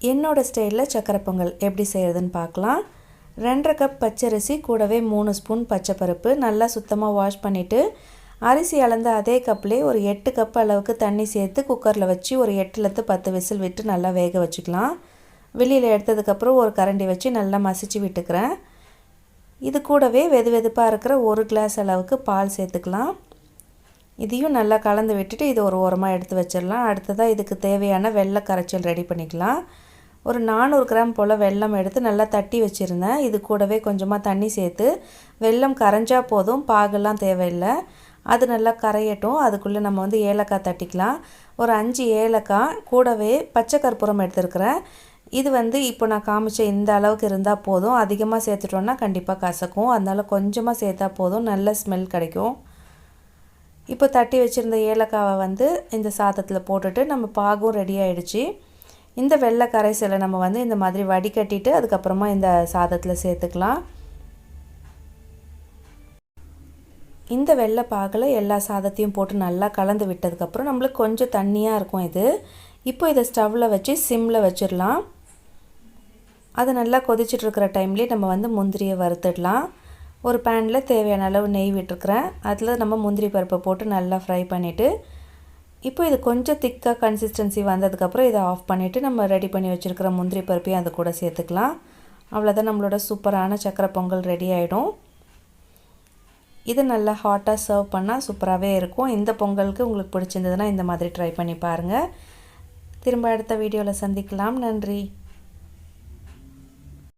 என்னோடய ஸ்டைலில் சக்கரை பொங்கல் எப்படி செய்கிறதுன்னு பார்க்கலாம். ரெண்டரை கப் பச்சரிசி கூடவே மூணு ஸ்பூன் பச்சைப்பருப்பு நல்லா சுத்தமாக வாஷ் பண்ணிவிட்டு அரிசி அளந்த அதே கப்லேயே ஒரு எட்டு கப் அளவுக்கு தண்ணி சேர்த்து குக்கரில் வச்சு ஒரு எட்டுலேருந்து பத்து விசில் விட்டு நல்லா வேக வச்சுக்கலாம். வெளியில் எடுத்ததுக்கப்புறம் ஒரு கரண்டி வச்சு நல்லா மசிச்சு விட்டுக்கிறேன். இது கூடவே வெது வெதுப்பாக இருக்கிற ஒரு கிளாஸ் அளவுக்கு பால் சேர்த்துக்கலாம். இதையும் நல்லா கலந்து விட்டுட்டு இது ஒரு ஓரமாக எடுத்து வச்சிடலாம். அடுத்ததாக இதுக்கு தேவையான வெள்ளை கரைச்சல் ரெடி பண்ணிக்கலாம். ஒரு நானூறு கிராம் போல் வெல்லம் எடுத்து நல்லா தட்டி வச்சுருந்தேன். இது கூடவே கொஞ்சமாக தண்ணி சேர்த்து வெல்லம் கரைஞ்சா போதும் பாகெல்லாம் தேவையில்லை. அது நல்லா கரையட்டும். அதுக்குள்ளே நம்ம வந்து ஏலக்காய் தட்டிக்கலாம். ஒரு அஞ்சு ஏலக்காய் கூடவே பச்சை கற்பூரம் எடுத்துருக்கிறேன். இது வந்து இப்போ நான் காமிச்ச இந்த அளவுக்கு இருந்தால் போதும். அதிகமாக சேர்த்துட்டோன்னா கண்டிப்பாக கசக்கும். அதனால் கொஞ்சமாக சேர்த்தா போதும். நல்ல ஸ்மெல் கிடைக்கும். இப்போ தட்டி வச்சுருந்த ஏலக்காவை வந்து இந்த சாதத்தில் போட்டுட்டு நம்ம பாகும் ரெடி ஆகிடுச்சு இந்த வெள்ளை கரைசலை நம்ம வந்து இந்த மாதிரி வடிகட்டிட்டு அதுக்கப்புறமா இந்த சாதத்தில் சேர்த்துக்கலாம். இந்த வெள்ளை பாகில் எல்லா சாதத்தையும் போட்டு நல்லா கலந்து விட்டதுக்கப்புறம் நம்மளுக்கு கொஞ்சம் தண்ணியாக இருக்கும் இது. இப்போ இதை ஸ்டவ்வில் வச்சு சிம்மில் வச்சிடலாம். அது நல்லா கொதிச்சிட்ருக்கிற டைம்லேயே நம்ம வந்து முந்திரியை வறுத்துடலாம். ஒரு பேனில் தேவையான அளவு நெய் விட்டுருக்குறேன். அதில் நம்ம முந்திரி பருப்பை போட்டு நல்லா ஃப்ரை பண்ணிவிட்டு இப்போ இது கொஞ்சம் திக்காக கன்சிஸ்டன்சி வந்ததுக்கப்புறம் இதை ஆஃப் பண்ணிவிட்டு நம்ம ரெடி பண்ணி வச்சுருக்கிற முந்திரி பருப்பையும் அது கூட சேர்த்துக்கலாம். அவ்வளோதான் நம்மளோட சூப்பரான சக்கரை பொங்கல் ரெடி ஆகிடும் இது நல்லா ஹாட்டாக சர்வ் பண்ணால் சூப்பராகவே இருக்கும். இந்த பொங்கலுக்கு உங்களுக்கு பிடிச்சிருந்ததுன்னா இந்த மாதிரி ட்ரை பண்ணி பாருங்கள் திரும்ப அடுத்த வீடியோவில் சந்திக்கலாம். நன்றி.